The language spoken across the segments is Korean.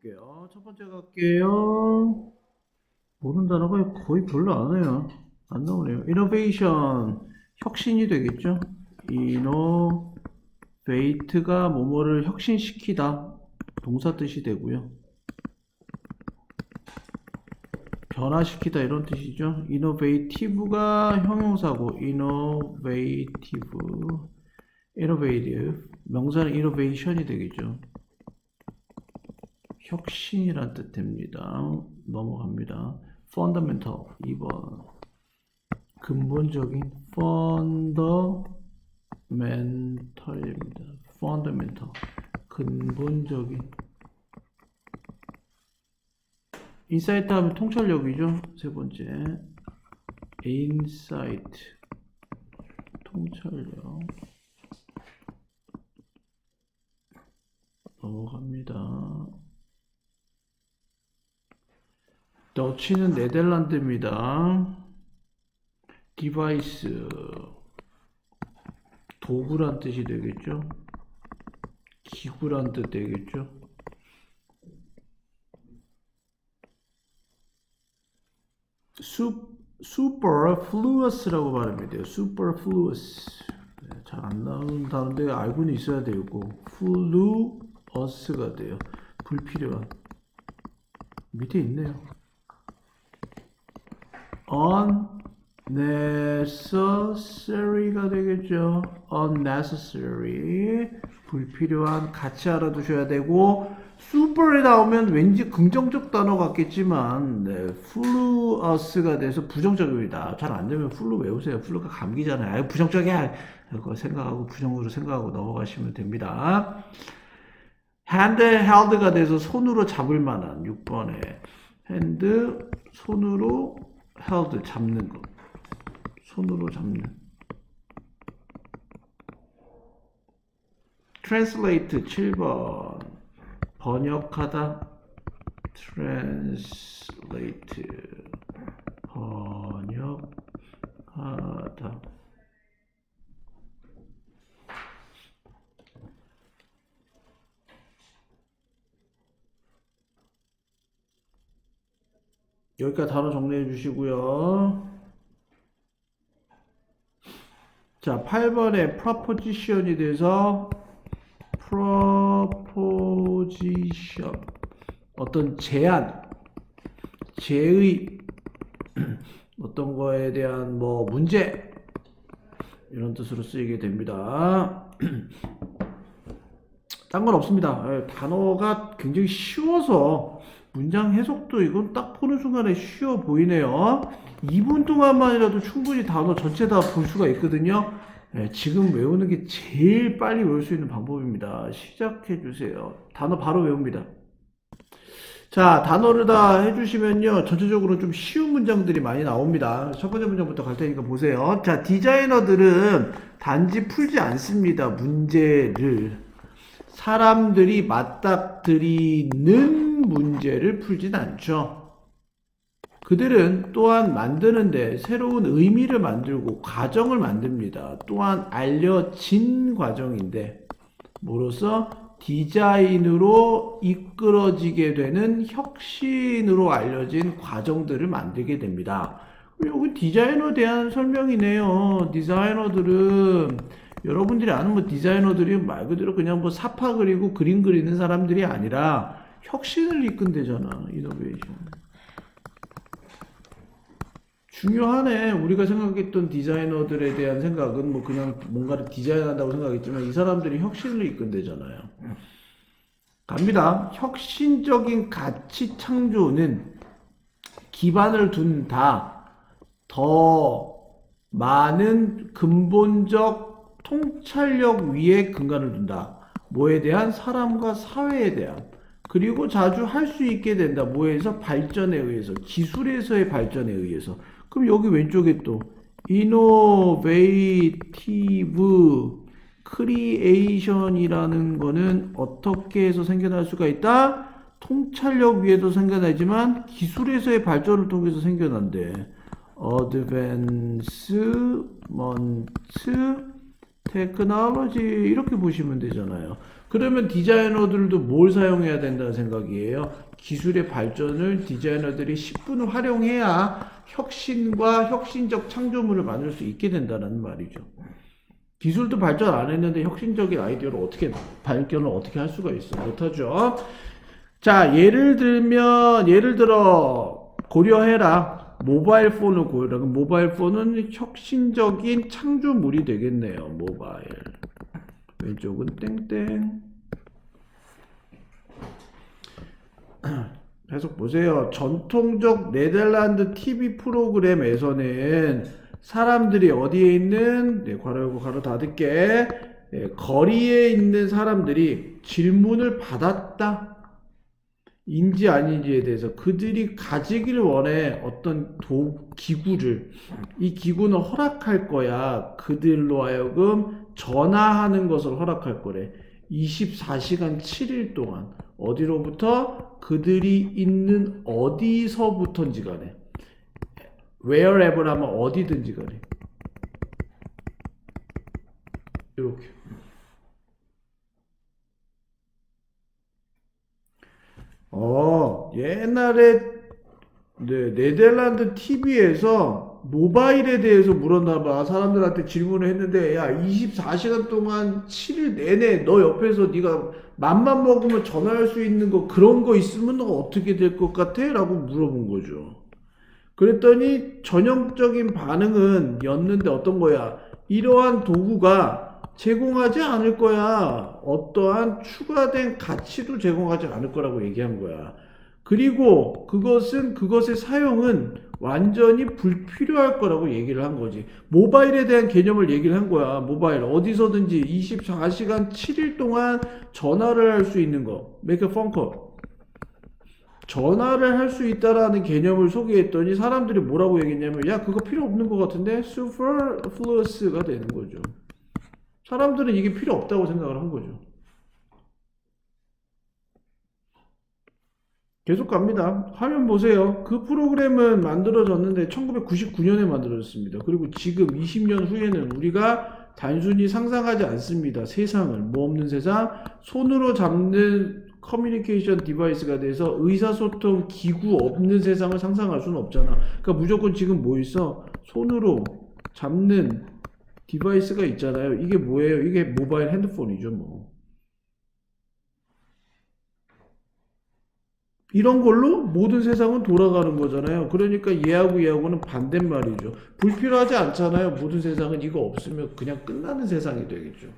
볼게요. 첫 번째 갈게요. 모르는 단어가 거의 별로 안 해요. 안 나오네요. innovation. 혁신이 되겠죠? innovate가 뭐뭐를 혁신시키다. 동사 뜻이 되고요. 변화시키다 이런 뜻이죠. innovative가 형용사고 innovative, innovative 명사는 innovation이 되겠죠. 혁신이란 뜻입니다. 넘어갑니다. fundamental 2번 근본적인 fundamental입니다. fundamental 근본적인 인사이트 하면 통찰력이죠. 세 번째 insight 통찰력 넘어갑니다. 더치는 네덜란드입니다. 디바이스 도구란 뜻이 되겠죠? 기구란 뜻 되겠죠? 수, superfluous라고 말하면 돼요. superfluous. 네, 잘안 나오는 단어인데 알고는 있어야 되고 fluous가 돼요. 불필요한. 밑에 있네요. Unnecessary가 되겠죠. unnecessary 불필요한 같이 알아두셔야 되고 super에 나오면 왠지 긍정적 단어 같겠지만 네, fluous가 돼서 부정적입니다. 잘 안 되면 flu 외우세요. flu가 감기잖아요. 아유, 부정적이야. 그거 생각하고 부정으로 생각하고 넘어가시면 됩니다. handheld가 돼서 손으로 잡을 만한 6번에 hand 손으로 held 잡는 거 손으로 잡는 translate 7번 번역하다 translate 번역하다 여기까지 단어 정리해 주시고요. 자, 8번에 proposition이 돼서 proposition 어떤 제안, 제의 어떤 거에 대한 뭐 문제 이런 뜻으로 쓰이게 됩니다. 딴 건 없습니다. 예, 단어가 굉장히 쉬워서 문장 해석도 이건 딱 보는 순간에 쉬워 보이네요. 2분 동안만이라도 충분히 단어 전체 다 볼 수가 있거든요. 예, 지금 외우는 게 제일 빨리 외울 수 있는 방법입니다. 시작해 주세요. 단어 바로 외웁니다. 자, 단어를 다 해주시면요. 전체적으로 좀 쉬운 문장들이 많이 나옵니다. 첫 번째 문장부터 갈 테니까 보세요. 자, 디자이너들은 단지 풀지 않습니다. 문제를. 사람들이 맞닥뜨리는 문제를 풀진 않죠. 그들은 또한 만드는데 새로운 의미를 만들고 과정을 만듭니다. 또한 알려진 과정인데, 뭐로써 디자인으로 이끌어지게 되는 혁신으로 알려진 과정들을 만들게 됩니다. 여기 디자이너에 대한 설명이네요. 디자이너들은 여러분들이 아는 뭐 디자이너들이 말 그대로 그냥 뭐 사파 그리고 그림 그리는 사람들이 아니라 혁신을 이끈대잖아. 이노베이션. 중요하네. 우리가 생각했던 디자이너들에 대한 생각은 뭐 그냥 뭔가를 디자인한다고 생각했지만 이 사람들이 혁신을 이끈대잖아요. 갑니다. 혁신적인 가치 창조는 기반을 둔다. 더 많은 근본적 통찰력 위에 근간을 둔다. 뭐에 대한 사람과 사회에 대한 그리고 자주 할 수 있게 된다. 뭐에서 발전에 의해서 기술에서의 발전에 의해서 그럼 여기 왼쪽에 또 innovative creation이라는 거는 어떻게 해서 생겨날 수가 있다? 통찰력 위에도 생겨나지만 기술에서의 발전을 통해서 생겨난대. advancement technology 이렇게 보시면 되잖아요. 그러면 디자이너들도 뭘 사용해야 된다는 생각이에요? 기술의 발전을 디자이너들이 10분 활용해야 혁신과 혁신적 창조물을 만들 수 있게 된다는 말이죠. 기술도 발전 안 했는데 혁신적인 아이디어를 어떻게 발견을 어떻게 할 수가 있어? 못하죠. 자, 예를 들면 예를 들어 고려해라. 모바일 폰을 고려라. 모바일 폰은 혁신적인 창조물이 되겠네요. 모바일. 왼쪽은 땡땡. 계속 보세요. 전통적 네덜란드 TV 프로그램에서는 사람들이 어디에 있는 네, 괄호 열고 괄호 닫을게 네, 거리에 있는 사람들이 질문을 받았다. 인지 아닌지에 대해서 그들이 가지기를 원해 어떤 도, 기구를 이 기구는 허락할 거야 그들로 하여금 전화하는 것을 허락할 거래. 24시간 7일 동안 어디로부터? 그들이 있는 어디서부터인지 간에. Wherever 하면 어디든지 간에. 이렇게. 어, 옛날에 네, 네덜란드 TV에서 모바일에 대해서 물었나 봐. 사람들한테 질문을 했는데 야, 24시간 동안 7일 내내 너 옆에서 네가 맘만 먹으면 전화할 수 있는 거 그런 거 있으면 너 어떻게 될 것 같아? 라고 물어본 거죠. 그랬더니 전형적인 반응은 였는데 어떤 거야? 이러한 도구가 제공하지 않을 거야. 어떠한 추가된 가치도 제공하지 않을 거라고 얘기한 거야. 그리고 그것은 그것의 사용은 완전히 불필요할 거라고 얘기를 한 거지. 모바일에 대한 개념을 얘기를 한 거야. 모바일 어디서든지 24시간 7일 동안 전화를 할 수 있는 거. make a phone call. 전화를 할 수 있다라는 개념을 소개했더니 사람들이 뭐라고 얘기했냐면 야 그거 필요 없는 것 같은데 superfluous가 되는 거죠. 사람들은 이게 필요 없다고 생각을 한 거죠. 계속 갑니다. 화면 보세요. 그 프로그램은 만들어졌는데 1999년에 만들어졌습니다. 그리고 지금 20년 후에는 우리가 단순히 상상하지 않습니다. 세상을 뭐 없는 세상 손으로 잡는 커뮤니케이션 디바이스가 돼서 의사소통 기구 없는 세상을 상상할 수는 없잖아. 그러니까 무조건 지금 뭐 있어? 손으로 잡는 디바이스가 있잖아요. 이게 뭐예요? 이게 모바일 핸드폰이죠, 뭐. 이런 걸로 모든 세상은 돌아가는 거잖아요. 그러니까 얘하고 얘하고는 반대말이죠. 불필요하지 않잖아요. 모든 세상은 이거 없으면 그냥 끝나는 세상이 되겠죠.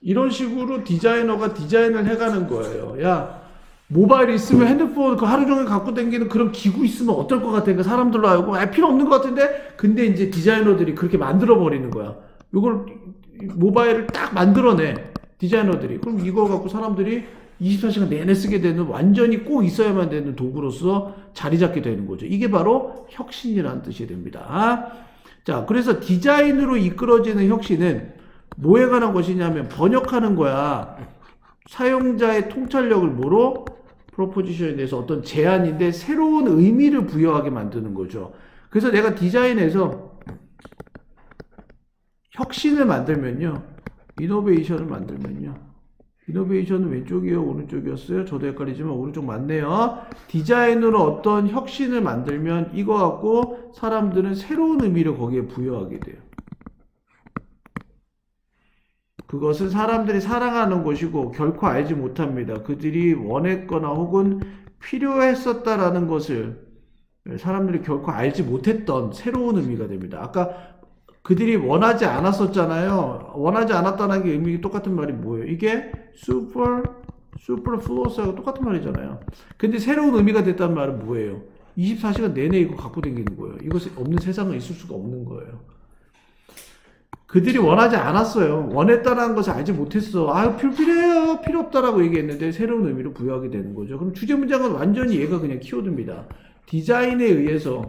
이런 식으로 디자이너가 디자인을 해가는 거예요. 야, 모바일 있으면 핸드폰 그 하루 종일 갖고 다니는 그런 기구 있으면 어떨 것 같아? 그러니까 사람들로 알고 아, 필요 없는 것 같은데? 근데 이제 디자이너들이 그렇게 만들어 버리는 거야. 이걸 모바일을 딱 만들어내 디자이너들이. 그럼 이거 갖고 사람들이 24시간 내내 쓰게 되는 완전히 꼭 있어야만 되는 도구로서 자리 잡게 되는 거죠. 이게 바로 혁신이라는 뜻이 됩니다. 자, 그래서 디자인으로 이끌어지는 혁신은 뭐에 관한 것이냐면 번역하는 거야. 사용자의 통찰력을 뭐로? 프로포지션에 대해서 어떤 제안인데 새로운 의미를 부여하게 만드는 거죠. 그래서 내가 디자인에서 혁신을 만들면요. 이노베이션을 만들면요. 이노베이션은 왼쪽이요, 오른쪽이었어요? 저도 헷갈리지만 오른쪽 맞네요. 디자인으로 어떤 혁신을 만들면 이거 갖고 사람들은 새로운 의미를 거기에 부여하게 돼요. 그것은 사람들이 사랑하는 것이고 결코 알지 못합니다. 그들이 원했거나 혹은 필요했었다라는 것을 사람들이 결코 알지 못했던 새로운 의미가 됩니다. 아까 그들이 원하지 않았었잖아요. 원하지 않았다는 게 의미 똑같은 말이 뭐예요? 이게 super superfluous하고 똑같은 말이잖아요. 근데 새로운 의미가 됐다는 말은 뭐예요? 24시간 내내 이거 갖고 다니는 거예요. 이것이 없는 세상은 있을 수가 없는 거예요. 그들이 원하지 않았어요. 원했다는 것을 알지 못했어. 아, 필요해요. 필요 없다라고 얘기했는데 새로운 의미를 부여하게 되는 거죠. 그럼 주제 문장은 완전히 얘가 그냥 키워드입니다. 디자인에 의해서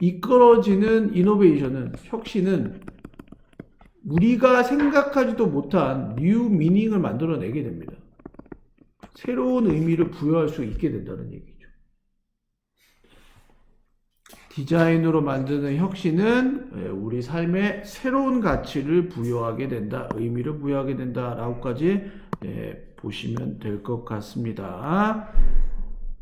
이끌어지는 이노베이션은 혁신은 우리가 생각하지도 못한 뉴 미닝을 만들어내게 됩니다. 새로운 의미를 부여할 수 있게 된다는 얘기죠. 디자인으로 만드는 혁신은 예, 우리 삶에 새로운 가치를 부여하게 된다, 의미를 부여하게 된다라고까지 예, 보시면 될 것 같습니다.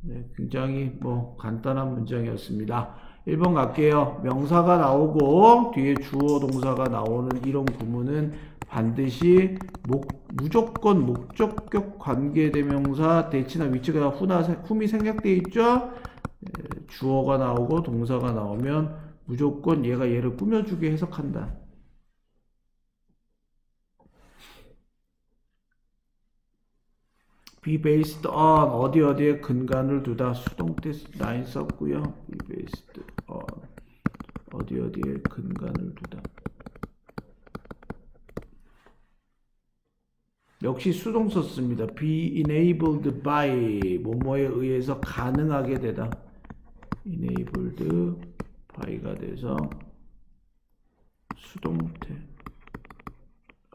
네, 굉장히 뭐 간단한 문장이었습니다. 1번 갈게요. 명사가 나오고 뒤에 주어 동사가 나오는 이런 구문은 반드시 목, 무조건 목적격 관계대명사 대치나 위치가 후나 흠이 생략되어 있죠. 에, 주어가 나오고 동사가 나오면 무조건 얘가 얘를 꾸며주게 해석한다. Be based on 어디 어디에 근간을 두다 수동태 라인 썼고요. be based on 어디 어디에 근간을 두다. 역시 수동 썼습니다. be enabled by 뭐뭐에 의해서 가능하게 되다. enabled by가 돼서 수동태.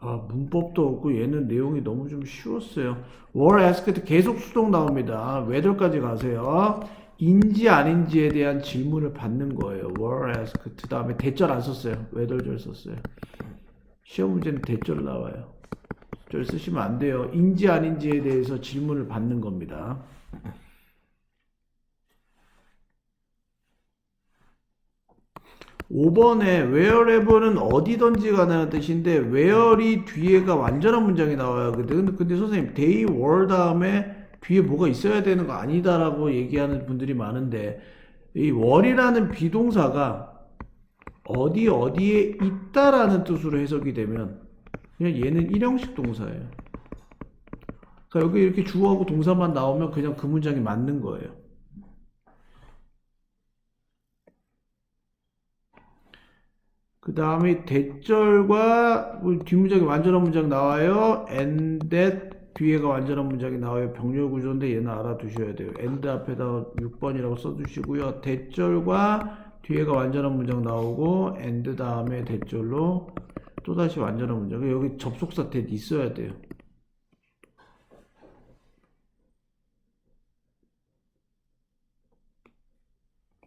아, 문법도 없고 얘는 내용이 너무 좀 쉬웠어요. were asked 계속 수동 나옵니다. whether까지 가세요. 인지 아닌지에 대한 질문을 받는 거예요. were asked 다음에 대절 안 썼어요. whether절 썼어요. 시험 문제는 대절 나와요. 절 쓰시면 안 돼요. 인지 아닌지에 대해서 질문을 받는 겁니다. 5번에 wherever는 어디든지 가능한 뜻인데 where이 뒤에가 완전한 문장이 나와요. 근데, 근데, 선생님 they were 다음에 뒤에 뭐가 있어야 되는 거 아니다라고 얘기하는 분들이 많은데 이 were이라는 비동사가 어디 어디에 있다라는 뜻으로 해석이 되면 그냥 얘는 일형식 동사예요. 그러니까 여기 이렇게 주어하고 동사만 나오면 그냥 그 문장이 맞는 거예요. 그 다음에 대절과 뭐 뒷문장이 완전한 문장 나와요. and that 뒤에가 완전한 문장이 나와요. 병렬 구조인데 얘는 알아두셔야 돼요. and 앞에다 6번이라고 써주시고요. 대절과 뒤에가 완전한 문장 나오고 and 다음에 대절로 또다시 완전한 문장. 여기 접속사 that 있어야 돼요.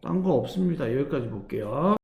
딴 거 없습니다. 여기까지 볼게요.